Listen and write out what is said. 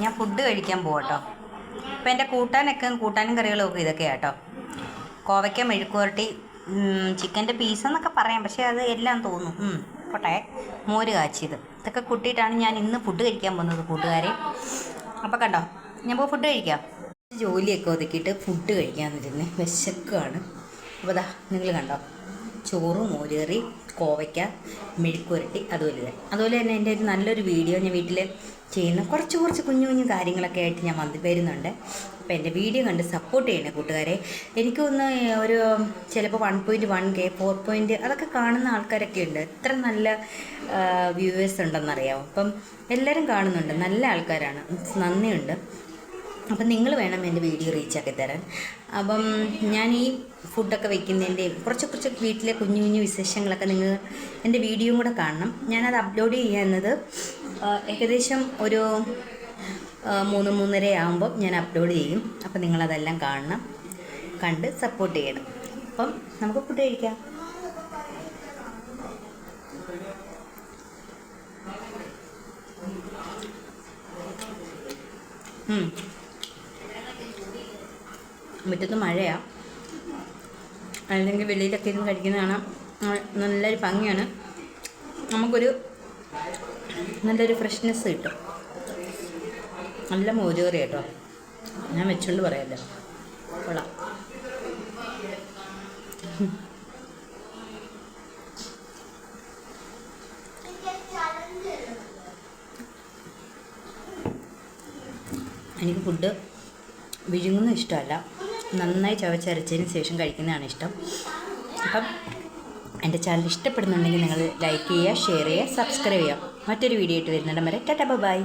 ഞാൻ ഫുഡ് കഴിക്കാൻ പോകട്ടോ അപ്പോൾ എന്റെ കൂട്ടാനൊക്കെ കൂട്ടാനും കറികളും ഒക്കെ ഇതൊക്കെയാണ് കേട്ടോ കോവയ്ക്ക മെഴുക്കുവരട്ടി ചിക്കന്റെ പീസെന്നൊക്കെ പറയാം. പക്ഷേ അത് എല്ലാം തോന്നും. പോട്ടെ. മോര് കാച്ചിയത്. ഇതൊക്കെ കൂട്ടിയിട്ടാണ് ഞാൻ ഇന്ന് ഫുഡ് കഴിക്കാൻ പോകുന്നത് കൂട്ടുകാരെ. അപ്പോൾ കണ്ടോ ഞാൻ പോയി ഫുഡ് കഴിക്കാം. ജോലിയൊക്കെ ഒതുക്കിയിട്ട് ഫുഡ് കഴിക്കാമെന്നിരുന്ന് വിശക്കുവാണ്. അപ്പോൾ ദാ നിങ്ങൾ കണ്ടോ? ചോറ് മോരുകറി കോവയ്ക്ക മെഴുക്കുരട്ടി അതുപോലെ തന്നെ. അതുപോലെ തന്നെ എന്റെ ഒരു നല്ലൊരു വീഡിയോ ഞാൻ വീട്ടിൽ ചെയ്യുന്ന കുറച്ച് കുറച്ച് കുഞ്ഞു കുഞ്ഞു കാര്യങ്ങളൊക്കെ ആയിട്ട് ഞാൻ വന്ന് വരുന്നുണ്ട്. അപ്പോൾ എന്റെ വീഡിയോ കണ്ട് സപ്പോർട്ട് ചെയ്യണേ കൂട്ടുകാരെ. എനിക്കൊന്ന് ഒരു ചിലപ്പോൾ one point one k four point അതൊക്കെ കാണുന്ന ആൾക്കാരൊക്കെ ഉണ്ട്. എത്ര നല്ല വ്യൂവേഴ്സ് ഉണ്ടെന്നറിയാമോ അപ്പം എല്ലാവരും കാണുന്നുണ്ട്. നല്ല ആൾക്കാരാണ്. നന്ദിയുണ്ട്. അപ്പം നിങ്ങൾ വേണം എന്റെ വീഡിയോ റീച്ചാക്കി തരാൻ. അപ്പം ഞാൻ ഈ ഫുഡൊക്കെ വെക്കുന്നതിന്റെയും കുറച്ച് കുറച്ച് വീട്ടിലെ കുഞ്ഞു കുഞ്ഞു വിശേഷങ്ങളൊക്കെ നിങ്ങൾ എന്റെ വീഡിയോയും കൂടെ കാണണം. ഞാനത് അപ്ലോഡ് ചെയ്യുന്നത് ഏകദേശം ഒരു മൂന്ന് മൂന്നര ആകുമ്പോൾ ഞാൻ അപ്ലോഡ് ചെയ്യും. അപ്പം നിങ്ങളതെല്ലാം കാണണം കണ്ട് സപ്പോർട്ട് ചെയ്യണം. അപ്പം നമുക്ക് ഫുഡ് കഴിക്കാം. ഉം. മുറ്റത്ത് മഴയാണ് അല്ലെങ്കിൽ വെളിയിലൊക്കെ ഇരുന്ന് കഴിക്കുന്നതാണ് നല്ലൊരു ഭംഗിയാണ്. നമുക്കൊരു നല്ലൊരു ഫ്രഷ്നെസ് കിട്ടും. നല്ല മോരുകറി കേട്ടോ. ഞാൻ വെച്ചുകൊണ്ട് പറയാമല്ലോ കൊള്ളാം. എനിക്ക് ഫുഡ് വിഴുങ്ങുന്ന ഇഷ്ടമല്ല. നന്നായി ചവച്ചരച്ചതിന് ശേഷം കഴിക്കുന്നതാണ് ഇഷ്ടം. അപ്പം എന്റെ ചാനൽ ഇഷ്ടപ്പെടുന്നുണ്ടെങ്കിൽ നിങ്ങൾ ലൈക്ക് ചെയ്യുക ഷെയർ ചെയ്യുക സബ്സ്ക്രൈബ് ചെയ്യുക. മറ്റൊരു വീഡിയോ ആയിട്ട് വരുന്നിടം വരെ ടാറ്റ ബൈ